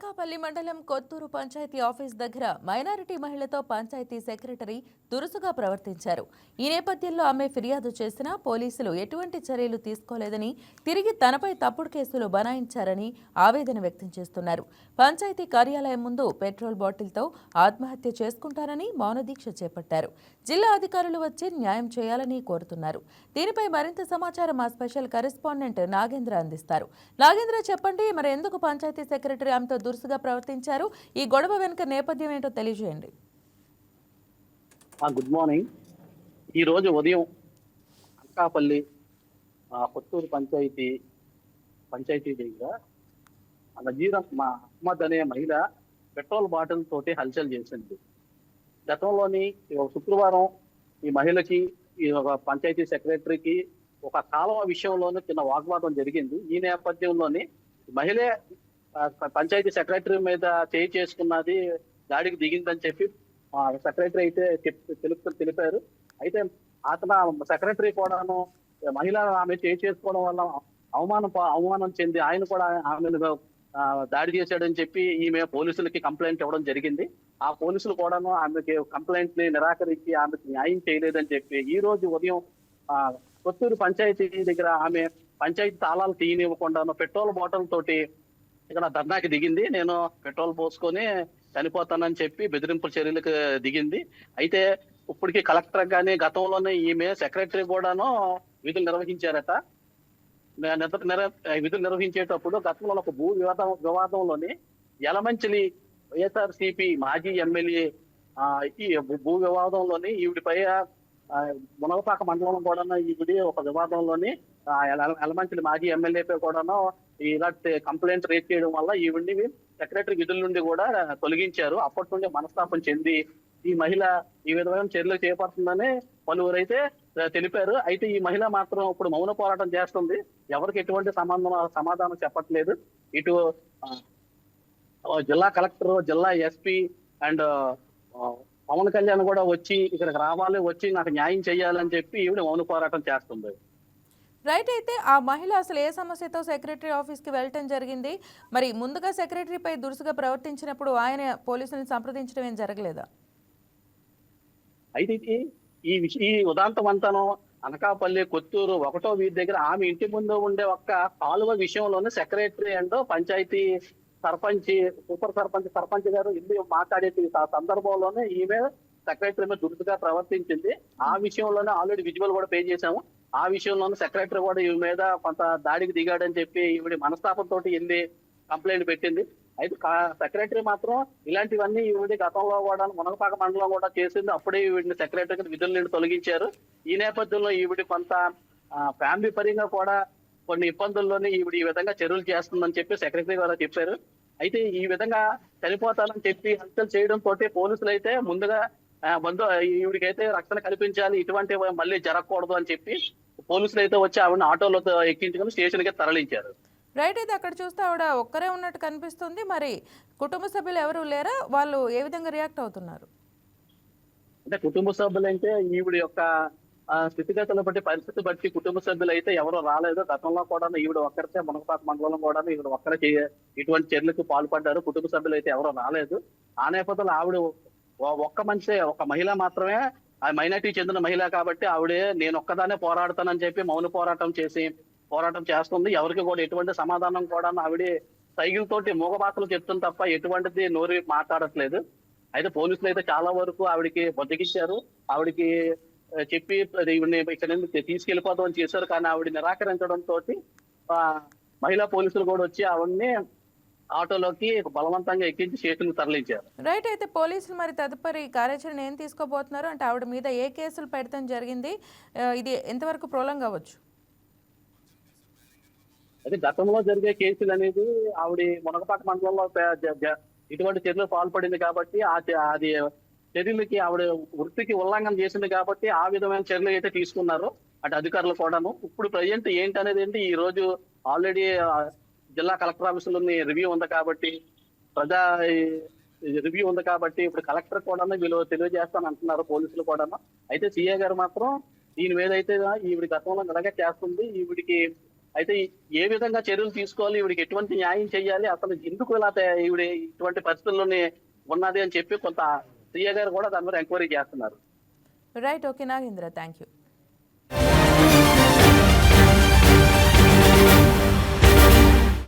అనకాపల్లి మండలం కొత్తూరు పంచాయతీ ఆఫీస్ దగ్గర మైనారిటీ మహిళతో పంచాయతీ సెక్రటరీ దురుసుగా ప్రవర్తించారు. ఈ నేపథ్యంలో ఆమె ఫిర్యాదు చేసినా పోలీసులు ఎటువంటి చర్యలు తీసుకోలేదని తిరిగి తనపై తప్పుడు కేసులు బనాయించారని ఆవేదన వ్యక్తం చేస్తున్నారు. పంచాయతీ కార్యాలయం ముందు పెట్రోల్ బాటిల్తో ఆత్మహత్య చేసుకుంటారని మౌనదీక్ష చేపట్టారు. జిల్లా అధికారులు వచ్చి న్యాయం చేయాలని కోరుతున్నారు. దీనిపై మరింత సమాచారం మా స్పెషల్ కరెస్పాండెంట్ నాగేంద్ర అందిస్తారు. నాగేంద్ర చెప్పండి మరి ఎందుకు పంచాయతీ సెక్రటరీ ఆమెతో దురుసుగా ప్రవర్తించారు. ఈ గొడవ వెనుక నేపథ్యం ఏంటో తెలియజేయండి. ఆ, గుడ్ మార్నింగ్ ఈ రోజు ఉదయం అనకాపల్లి కొత్తూరు పంచాయతీ పంచాయతీ దగ్గర ఆ మా అహ్మద్ అనే మహిళ పెట్రోల్ బాటిల్ తోటి హల్చల్ చేసింది. గతంలోని ఈ శుక్రవారం ఈ మహిళకి ఈ ఒక పంచాయతీ సెక్రటరీకి ఒక కాలువ విషయంలోనే చిన్న వాగ్వాదం జరిగింది. ఈ నేపథ్యంలోని మహిళ పంచాయతీ సెక్రటరీ మీద చేయి చేసుకున్నది దాడికి దిగిందని చెప్పి ఆ సెక్రటరీ అయితే తెలుపు తెలిపారు. అయితే అతను సెక్రటరీ కూడాను మహిళ ఆమె చేయి చేసుకోవడం వల్ల అవమానం అవమానం చెంది ఆయన కూడా ఆమెను దాడి చేశాడని చెప్పి ఈమె పోలీసులకి కంప్లైంట్ ఇవ్వడం జరిగింది. ఆ పోలీసులు కూడాను ఆమెకి కంప్లైంట్ని నిరాకరించి ఆమెకు న్యాయం చేయలేదని చెప్పి ఈ రోజు ఉదయం కొత్తూరు పంచాయతీ దగ్గర ఆమె పంచాయతీ తాళాలు తీయనివ్వకుండాను పెట్రోల్ బాటిల్ తోటి ఇక్కడ ధర్నాకి దిగింది. నేను పెట్రోల్ పోసుకొని చనిపోతానని చెప్పి బెదిరింపుల చర్యలకు దిగింది. అయితే ఇప్పటికీ కలెక్టర్ కానీ గతంలోనే ఈమె సెక్రటరీ కూడాను విధులు నిర్వహించారట. విధులు నిర్వహించేటప్పుడు గతంలో ఒక భూ వివాదం వివాదంలోని యలమంచిలి వైఎస్ఆర్సిపి మాజీ ఎమ్మెల్యే ఈ భూ- వివాదంలోని ఈవిడిపై మునగపాక మండలం కూడా ఈవిడి ఒక వివాదంలోని ఎలమంచిలి మాజీ ఎమ్మెల్యేపై కూడాను ఇలాంటి కంప్లైంట్ రేట్ చేయడం వల్ల ఈవిడ్ని సెక్రటరీ విధుల నుండి కూడా తొలగించారు. అప్పటి నుండి మనస్తాపం చెంది ఈ మహిళ ఈ విధమైన చర్యలు చేపడుతుందని పలువురు అయితే తెలిపారు. అయితే ఈ మహిళ మాత్రం ఇప్పుడు మౌన పోరాటం చేస్తుంది. ఎవరికి ఎటువంటి సమాధానం సమాధానం చెప్పట్లేదు. ఇటు జిల్లా కలెక్టర్ జిల్లా ఎస్పీ అండ్ పవన్ కళ్యాణ్ కూడా వచ్చి ఇక్కడికి రావాలి వచ్చి నాకు న్యాయం చేయాలని చెప్పి ఈవిడ మౌన పోరాటం చేస్తుంది. రైట్ అయితే ఆ మహిళ అసలు ఏ సమస్యతో సెక్రటరీ ఆఫీస్కి వెళ్ళటం జరిగింది? మరి ముందుగా సెక్రటరీపై దురుసుగా ప్రవర్తించినప్పుడు ఆయన పోలీసులను సంప్రదించడం ఏం జరగలేదా? అయితే ఈ విషయం ఈ ఉదాంతం అంతాను అనకాపల్లి కొత్తూరు ఒకటో వీధి దగ్గర ఆమె ఇంటి ముందు ఉండే ఒక్క కాలువ విషయంలోనే secretary and panchayat sarpanch super sarpanch sarpanch garu ఇల్లు మాట్లాడే సందర్భంలోనే ఈమె సెక్రటరీ మీద దురుసుగా ప్రవర్తించింది. ఆ విషయంలోనే ఆల్రెడీ విజువల్ కూడా పే చేశాము. ఆ విషయంలోనే సెక్రటరీ కూడా ఈమె మీద కొంత దాడికి దిగాడని చెప్పి ఈవిడ మనస్తాపంతో ఎన్ని కంప్లైంట్ పెట్టింది. అయితే సెక్రటరీ మాత్రం ఇలాంటివన్నీ ఈవిడ గతంలో కూడా మునగపాక మండలం కూడా చేసింది. అప్పుడే ఈవిడిని సెక్రటరీ విధుల నుండి తొలగించారు. ఈ నేపథ్యంలో ఈవిడ కొంత ఫ్యామిలీ పరంగా కూడా కొన్ని ఇబ్బందుల్లోనే ఈవిడ ఈ విధంగా చర్యలు చేస్తుందని చెప్పి సెక్రటరీ గారు చెప్పారు. అయితే ఈ విధంగా చనిపోతానని చెప్పి హత్యలు చేయడం తోటి పోలీసులు అయితే ముందుగా బంధు ఈవిడికైతే రక్షణ కల్పించాలి ఇటువంటి మళ్ళీ జరగకూడదు అని చెప్పి పోలీసులు అయితే వచ్చి ఆవిడని ఆటోలో ఎక్కించుకుని స్టేషన్కి తరలించారు. రైట్ అయితే అక్కడ చూస్తే ఆవిడ ఒక్కరే ఉన్నట్టు కనిపిస్తుంది. మరి కుటుంబ సభ్యులు ఎవరు లేరా? వాళ్ళు ఏ విధంగా రియాక్ట్ అవుతున్నారు? అంటే కుటుంబ సభ్యులు అంటే ఈవిడ యొక్క ఆ, స్థితిగతులను బట్టి పరిస్థితి బట్టి కుటుంబ సభ్యులు అయితే ఎవరు రాలేదు. గతంలో కూడా ఈవిడ ఒక్కరితే మునగపాక మండలం కూడా ఈవిడ ఒక్కరే ఇటువంటి చర్యలకు పాల్పడ్డారు. కుటుంబ సభ్యులు అయితే ఎవరు రాలేదు. ఆ నేపథ్యంలో ఆవిడ ఒక్క మనిషి ఒక మహిళ మాత్రమే ఆ మైనార్టీ చెందిన మహిళ కాబట్టి ఆవిడే నేను ఒక్కదానే పోరాడతానని చెప్పి మౌన పోరాటం చేసి పోరాటం చేస్తుంది. ఎవరికి కూడా ఎటువంటి సమాధానం కూడా ఆవిడే సైకిల్ తోటి మూగబాతలు చెప్తుంది తప్ప ఎటువంటిది నోరు మాట్లాడట్లేదు. అయితే పోలీసులు అయితే చాలా వరకు ఆవిడకి బతికిచ్చారు ఆవిడకి చెప్పి అది ఇక్కడ నుంచి తీసుకెళ్ళిపోతామని చేశారు. కానీ ఆవిడ నిరాకరించడం తోటి ఆ, మహిళా పోలీసులు కూడా వచ్చి ఆవిడని ఆటోలోకి బలవంతంగా ఎక్కించి స్టేషన్ తరలించారు. రైట్ అయితే పోలీసులు మరి తదుపరి కార్యాచరణ ఏం తీసుకోబోతున్నారు? అంటే ఆవిడ మీద ఏ కేసులు పెడతాం జరిగింది? ఇది ఎంతవరకు ప్రోలంగ్ అవ్వచ్చు? అయితే గతంలో జరిగే కేసులు అనేది ఆవిడ మునగపాక మండలంలో ఇటువంటి చర్యలు పాల్పడింది కాబట్టి అది చర్యలకి ఆవిడ వృత్తికి ఉల్లంఘన చేసింది కాబట్టి ఆ విధమైన చర్యలు అయితే తీసుకున్నారు. అటు అధికారులు కూడాను. ఇప్పుడు ప్రజెంట్ ఏంటి అనేది ఏంటి? ఈ రోజు ఆల్రెడీ జిల్లా కలెక్టర్ ఆఫీసులో రివ్యూ ఉంది కాబట్టి ప్రజా రివ్యూ ఉంది కాబట్టి ఇప్పుడు కలెక్టర్ కూడా వీళ్ళు తెలియజేస్తాను అంటున్నారు పోలీసులు కూడాను. అయితే సీఏ గారు మాత్రం దీని మీద అయితే ఈవిడ గతంలో నిలగా చేస్తుంది ఈవిడికి అయితే ఏ విధంగా చర్యలు తీసుకోవాలి ఈవిడికి ఎటువంటి న్యాయం చేయాలి అసలు ఎందుకు ఇలా ఈవిడ ఇటువంటి పరిస్థితుల్లోనే ఉన్నది అని చెప్పి కొంత సీఏ గారు కూడా దాని మీద ఎంక్వైరీ చేస్తున్నారు. Right okay Nagendra thank you